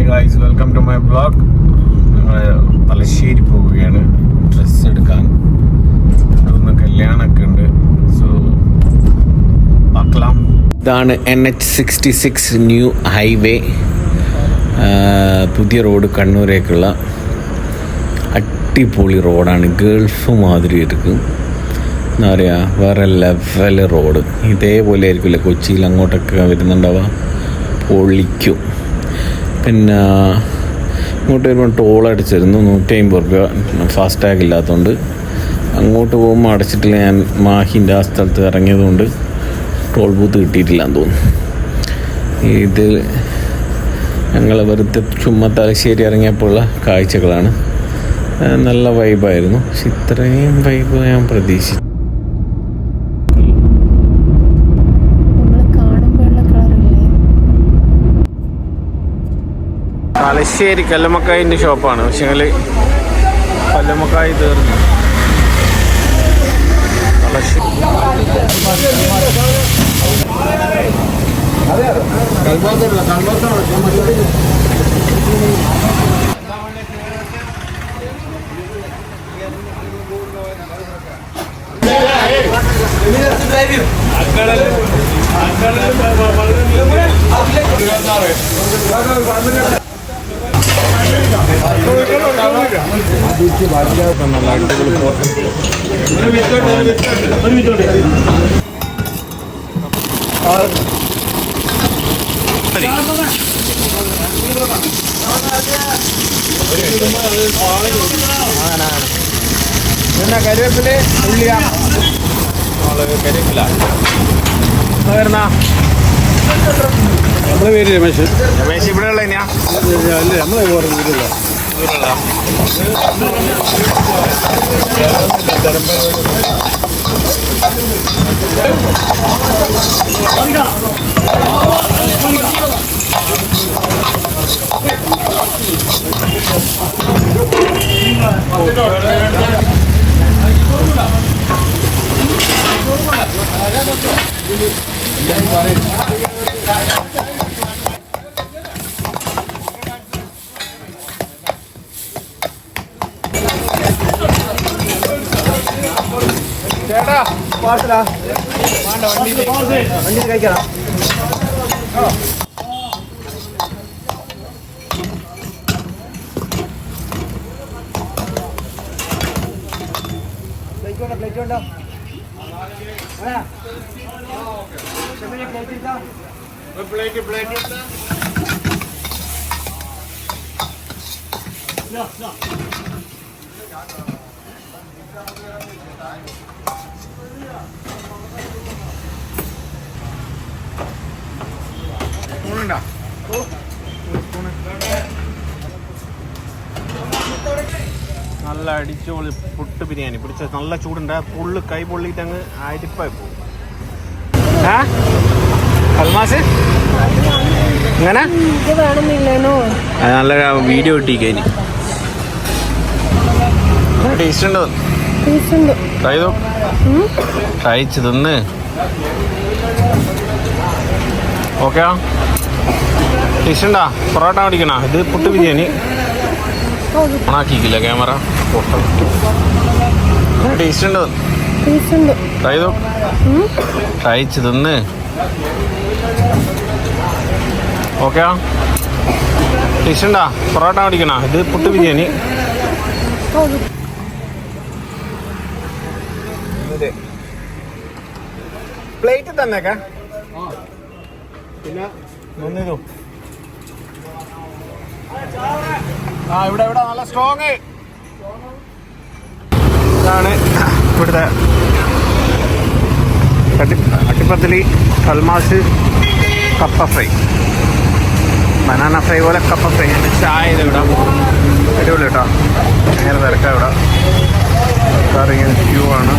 Hi guys welcome to my blog ഞങ്ങൾ തലശ്ശേരി പോവുകയാണ്. Dress എടുക്കാൻ. ഒന്ന് കല്യാണമൊക്കെ ഉണ്ട്. സോ പാക്കലാം ഇതാണ് N H sixty six new highway പുതിയ റോഡ് കണ്ണൂരേക്കുള്ള അടിപൊളി റോഡാണ്. ഗൾഫ് മാതിരി ഇരിക്കും എന്താ പറയുക വേറെ ലെവൽ റോഡ് ഇതേപോലെ ആയിരിക്കില്ല കൊച്ചിയിൽ അങ്ങോട്ടൊക്കെ വരുന്നുണ്ടാവുക? പൊളിക്കും. പിന്നെ ഇങ്ങോട്ട് വരുമ്പോൾ ടോൾ അടിച്ചിരുന്നു. നൂറ്റി അമ്പത് രൂപ ടാഗ് ഇല്ലാത്തതുകൊണ്ട് അങ്ങോട്ട് പോകുമ്പോൾ അടച്ചിട്ടില്ല ഞാൻ. മാഹിന്റെ ആ സ്ഥലത്ത് ഇറങ്ങിയതുകൊണ്ട് ടോൾ ബൂത്ത് കിട്ടിയിട്ടില്ല എന്ന് തോന്നുന്നു. ഇത് ഞങ്ങൾ വെറുതെ ചുമ്മാ തലശ്ശേരി ഇറങ്ങിയപ്പോഴുള്ള കാഴ്ചകളാണ്. നല്ല വൈബായിരുന്നു പക്ഷെ ഇത്രയും വൈബ് ഞാൻ പ്രതീക്ഷിച്ചു തലശ്ശേരി കല്ലുമക്കായിന്റെ ഷോപ്പാണ് പക്ഷേ കല്ലുമക്കായി തീർന്നു തലശ്ശേരി നല്ല ഫോട്ടോ കരിവേപ്പിൽ ഉള്ളിയ കരിവേപ്പില വരുന്ന നമ്മുടെ പേര് രമേശ്. രമേശ് ഇവിടെ ഉള്ള അല്ലേ നമ്മളെ പറഞ്ഞില്ല ചേട്ടാ വണ്ടി കഴിക്കണം പ്ലേറ്റ് ഉണ്ടോ പ്ലേറ്റ് പ്ലേറ്റ് സ്പൂണുണ്ടോ? നല്ല അടിച്ചുപൊളി പുട്ട് ബിരിയാണി. പിടിച്ച നല്ല ചൂടുണ്ട്. പുള്ള് കൈ പൊള്ളിയിട്ട് അങ്ങ് അരിപ്പായി പോകും. ഏ അൽമാസ്? അത് നല്ല വീഡിയോ കിട്ടിക്കഴിഞ്ഞ് ടേസ്റ്റ് ഉണ്ടോ? ടേസ്റ്റ് ഉണ്ട്. ട്രൈ ചെയ്തോ? കഴിച്ച് തിന്ന്. ഓക്കെ ടേസ്റ്റ് ഉണ്ടാ? പൊറോട്ട മേടിക്കണ? ഇത് പുട്ട് ബിരിയാണി. ഓണാക്കിക്കില്ല ക്യാമറ? ഫോട്ടോ ടേസ്റ്റ് ഉണ്ടോ? ടേസ്റ്റ് ഉണ്ട്. ട്രൈ ചെയ്തോ തിന്ന്. ഓക്കെ. ടേസ്റ്റ് ഉണ്ടാ പൊറോട്ട മേടിക്കണ? ഇത് പുട്ട് ബിരിയാണി. പ്ലേറ്റ് തന്നേക്കാ. പിന്നെ? ആ ഇവിടെ ഇവിടെ നല്ല സ്ട്രോങ് ഇതാണ് ഇവിടുത്തെ അട്ടി അട്ടിപ്പത്തിലി കൽമാസ് കപ്പ ഫ്രൈ. ബനാന ഫ്രൈ പോലെ കപ്പ ഫ്രൈ ഉണ്ട്. ചായ ഇവിടെ. അടിപൊളി കേട്ടോ. ഭയങ്കര തിരക്കാണ് ഇവിടെ. ആൾക്കാർ ഇങ്ങനെ ക്യൂ ആണ്.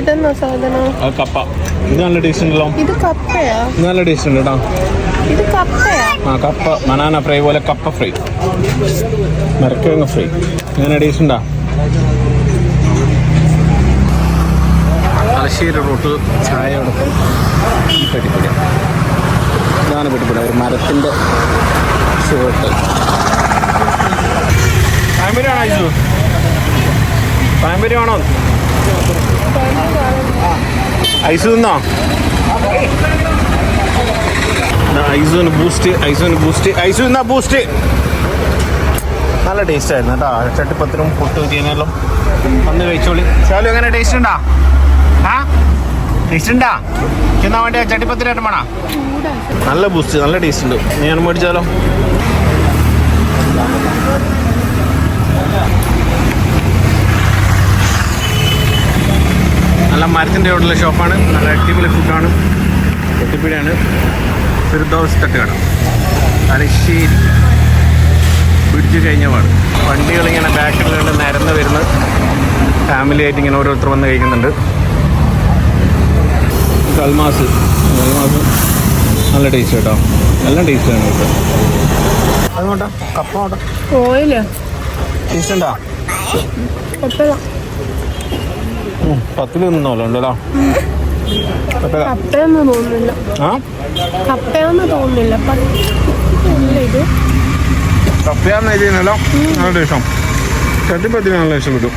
ഇതെന്നാ സാധനം? കപ്പ. ഇത് നല്ല ടേസ്റ്റ് ഉണ്ടല്ലോ. ഇത് കപ്പയാ? ഇത് നല്ല ടേസ്റ്റ് ഉണ്ട് കേട്ടോ. ഇത് കപ്പയാ? ആ കപ്പ. ബനാന ഫ്രൈ പോലെ കപ്പ ഫ്രൈ. മരക്കിഴങ്ങ് ഫ്രൈ. എങ്ങനെ ടേസ്റ്റ് ഉണ്ടാ? തലശ്ശേരി റൂട്ട് ചായ കൊടുക്കും ഈ ഇതാണ് പെട്ടിപ്പുര ഒരു മരത്തിന്റെ ഷർട്ട് പാമ്പരി ആണോ ഐസു? പാമ്പരി ആണോ ഐസു തിന്നോ ഐസുവിന് ബൂസ്റ്റ് ഐസുവിന് ബൂസ്റ്റ് ഐസു എന്നാ ബൂസ്റ്റ് നല്ല ടേസ്റ്റ് ആയിരുന്നു കേട്ടോ. ചട്ടിപ്പത്തിനും പൊട്ട് കുത്തിയനല്ലോ വന്ന് കഴിച്ചോളി. ശാലു എങ്ങനെ ടേസ്റ്റ് ഉണ്ടാ? ആ? ടേസ്റ്റ് ഉണ്ടാ? ചെന്നാ വേണ്ടി ചട്ടിപ്പത്തിന് വേണോ നല്ല ബൂസ്റ്റ് നല്ല ടേസ്റ്റ് ഉണ്ട്. ഞാൻ മേടിച്ചാലോ? നല്ല മരത്തിന്റെ അവിടെയുള്ള ഷോപ്പാണ് നല്ല അടിപൊളി ഫുഡാണ് എത്തിപ്പിടിയാണ് ഫിർദോസ് തട്ടുകട തലശ്ശേരി പിടിച്ചു കഴിഞ്ഞ പാട്. വണ്ടികളിങ്ങനെ ബാക്കിലുണ്ട് നിരന്ന് വരുന്നത് ഫാമിലി ആയിട്ട് ഇങ്ങനെ ഓരോരുത്തർ വന്ന് കഴിക്കുന്നുണ്ട്. കൽമാസ് കൽമാസ് നല്ല ടേസ്റ്റ് കേട്ടോ നല്ല ടേസ്റ്റ് ആണ് കേട്ടോ അതുകൊണ്ടാ കപ്പ ഓയിൽ. ടേസ്റ്റ് ഉണ്ടാ? കപ്പ പത്തിൽ നിന്നോല്ലോ ഉണ്ടല്ലോ കപ്പയൊന്നും തോന്നുന്നില്ല. കപ്പയൊന്നും തോന്നുന്നില്ല. പത്തില്ല ഇത്. കപ്പയാന്ന് എഴുതിയല്ലോ നല്ല ടേസ്റ്റാണ് ചട്ടിപ്പത്തിന് നല്ല ഇഷ്ടപ്പെട്ടു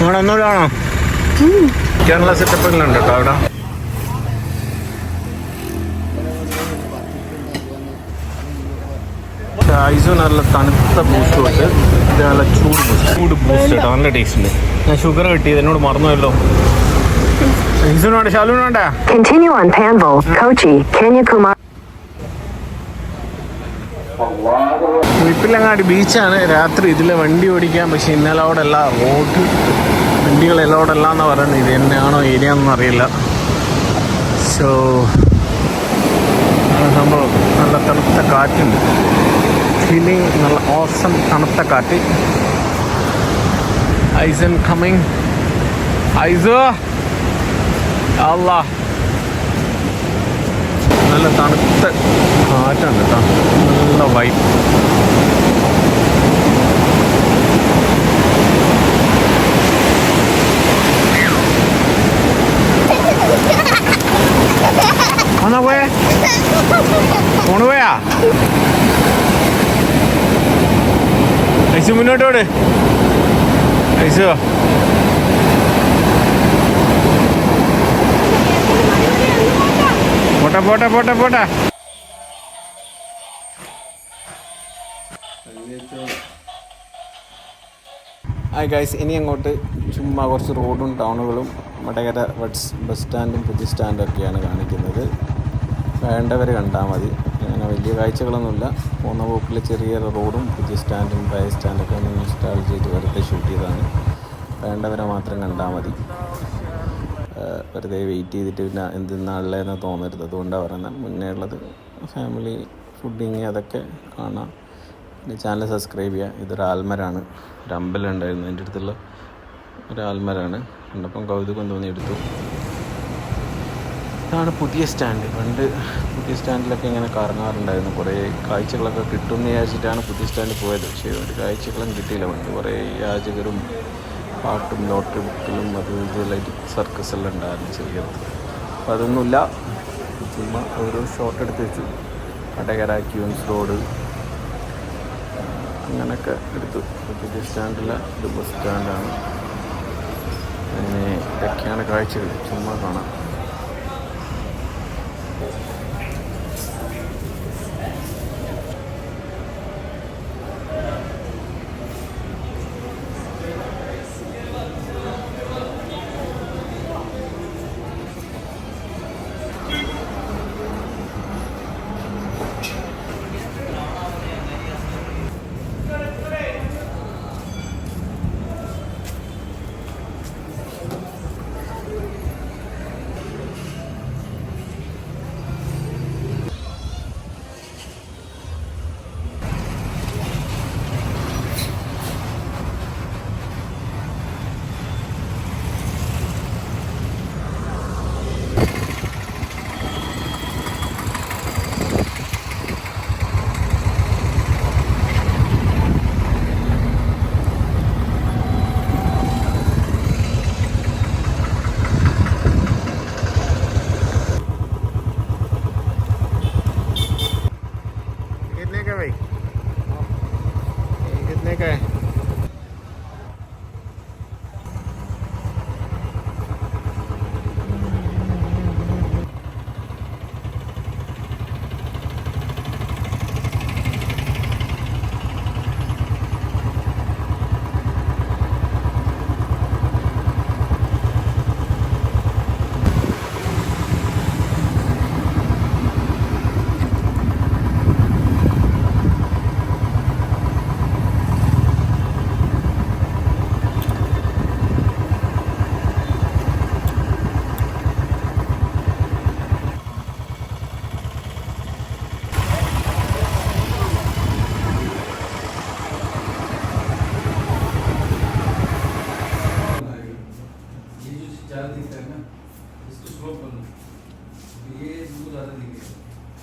അവിടെ ഒന്നുകൂടാണോ കേരള സെറ്റപ്പിലുണ്ട് കേട്ടോ അവിടെ? ഐസു നല്ല തണുത്ത ബൂസ്റ്റ് തൊട്ട് ഇത് നല്ല ചൂട് ബൂസ്റ്റ് ചൂട് ബൂസ്റ്റ് കേട്ടോ നല്ല ടേസ്റ്റ് ഉണ്ട്. ഞാൻ ഷുഗർ കിട്ടിയത് എന്നോട് മറന്നുവല്ലോ ഐസുവിനോണ്ട് ശാലുവിനോണ്ടാ Continue on Panvel, Kochi, Kanyakumari. കുഴിപ്പിലങ്ങാടി ബീച്ചാണ്. രാത്രി ഇതിൽ വണ്ടി ഓടിക്കാൻ പക്ഷെ ഇന്നലെ അവിടെ അല്ല റോഡ് വണ്ടികളെല്ലാം അവിടെ അല്ല എന്നാണ് പറയുന്നത്? ഇത് തന്നെയാണോ ഏരിയ എന്നൊന്നും അറിയില്ല. സോ സംഭവം. നല്ല തണുത്ത കാറ്റുണ്ട്. ഫീലിംഗ് നല്ല ഓസം തണുത്ത കാറ്റ്. ഐസൻ കമ്മിങ് ഐസോ അല്ല നല്ല തണുത്ത കാറ്റാണ് കേട്ടോ. നല്ല വൈബ് ഐസു മുന്നോട്ട് ഓട് ഐസു പോട്ടെ പോട്ടെ പോട്ടെ പോട്ടെ. ഹായ് ഗൈസ് ഇനി അങ്ങോട്ട് ചുമ്മാ കുറച്ച് റോഡും ടൗണുകളും വടകര ബസ് സ്റ്റാൻഡും പുതിയ സ്റ്റാൻഡൊക്കെയാണ് കാണിക്കുന്നത്. വേണ്ടവർ കണ്ടാൽ മതി. അങ്ങനെ വലിയ കാഴ്ചകളൊന്നുമില്ല. പോകുന്ന പോക്കിൽ ചെറിയ റോഡും പുതിയ സ്റ്റാൻഡും പഴയ സ്റ്റാൻഡൊക്കെ ഒന്ന് ഇൻസ്റ്റാൾ ചെയ്ത് വെറുതെ ഷൂട്ട് ചെയ്തതാണ്. വേണ്ടവരെ മാത്രം കണ്ടാൽ മതി. വെറുതെ വെയിറ്റ് ചെയ്തിട്ട് പിന്നെ എന്തിനാളുള്ളതെന്ന് തോന്നരുത്. അതുകൊണ്ടാണ് പറയുന്നത് മുന്നേ ഉള്ളത് ഫാമിലി ഫുഡിങ് അതൊക്കെ കാണാം. പിന്നെ ചാനൽ സബ്സ്ക്രൈബ് ചെയ്യുക ഇതൊരു ആൽമരാണ്. ഒരു അമ്പലം ഉണ്ടായിരുന്നു. എന്റെ അടുത്തുള്ള ഒരു ആൽമരാണ്. കണ്ടപ്പം കൗതുകം തോന്നി എടുത്തു. ഇതാണ് പുതിയ സ്റ്റാൻഡ്. പണ്ട് പുതിയ സ്റ്റാൻഡിലൊക്കെ ഇങ്ങനെ കറങ്ങാറുണ്ടായിരുന്നു. കുറേ കാഴ്ചകളൊക്കെ കിട്ടും എന്ന് വിചാരിച്ചിട്ടാണ് പുതിയ സ്റ്റാൻഡിൽ പോയത്. പക്ഷേ ഒരു കാഴ്ചകളും കിട്ടിയില്ല. പണ്ട് കുറേ യാചകരും പാട്ടും ലോട്ടറി ബുക്കിലും അത് ഇതുമായിട്ട് സർക്കസ് എല്ലാം ഉണ്ടായിരുന്നു ചെറിയത്. അപ്പം അതൊന്നുമില്ല. ചുമ്മാ ഓരോ ഷോട്ട് എടുത്ത് വെച്ചു. വടകര ക്യൂൻസ് റോഡ് അങ്ങനെയൊക്കെ എടുത്തു. പുതിയ സ്റ്റാൻഡിലെ ഇത് ബസ് സ്റ്റാൻഡാണ് അങ്ങനെ ഇതൊക്കെയാണ് കാഴ്ചകൾ. ചുമ്മാ കാണാം.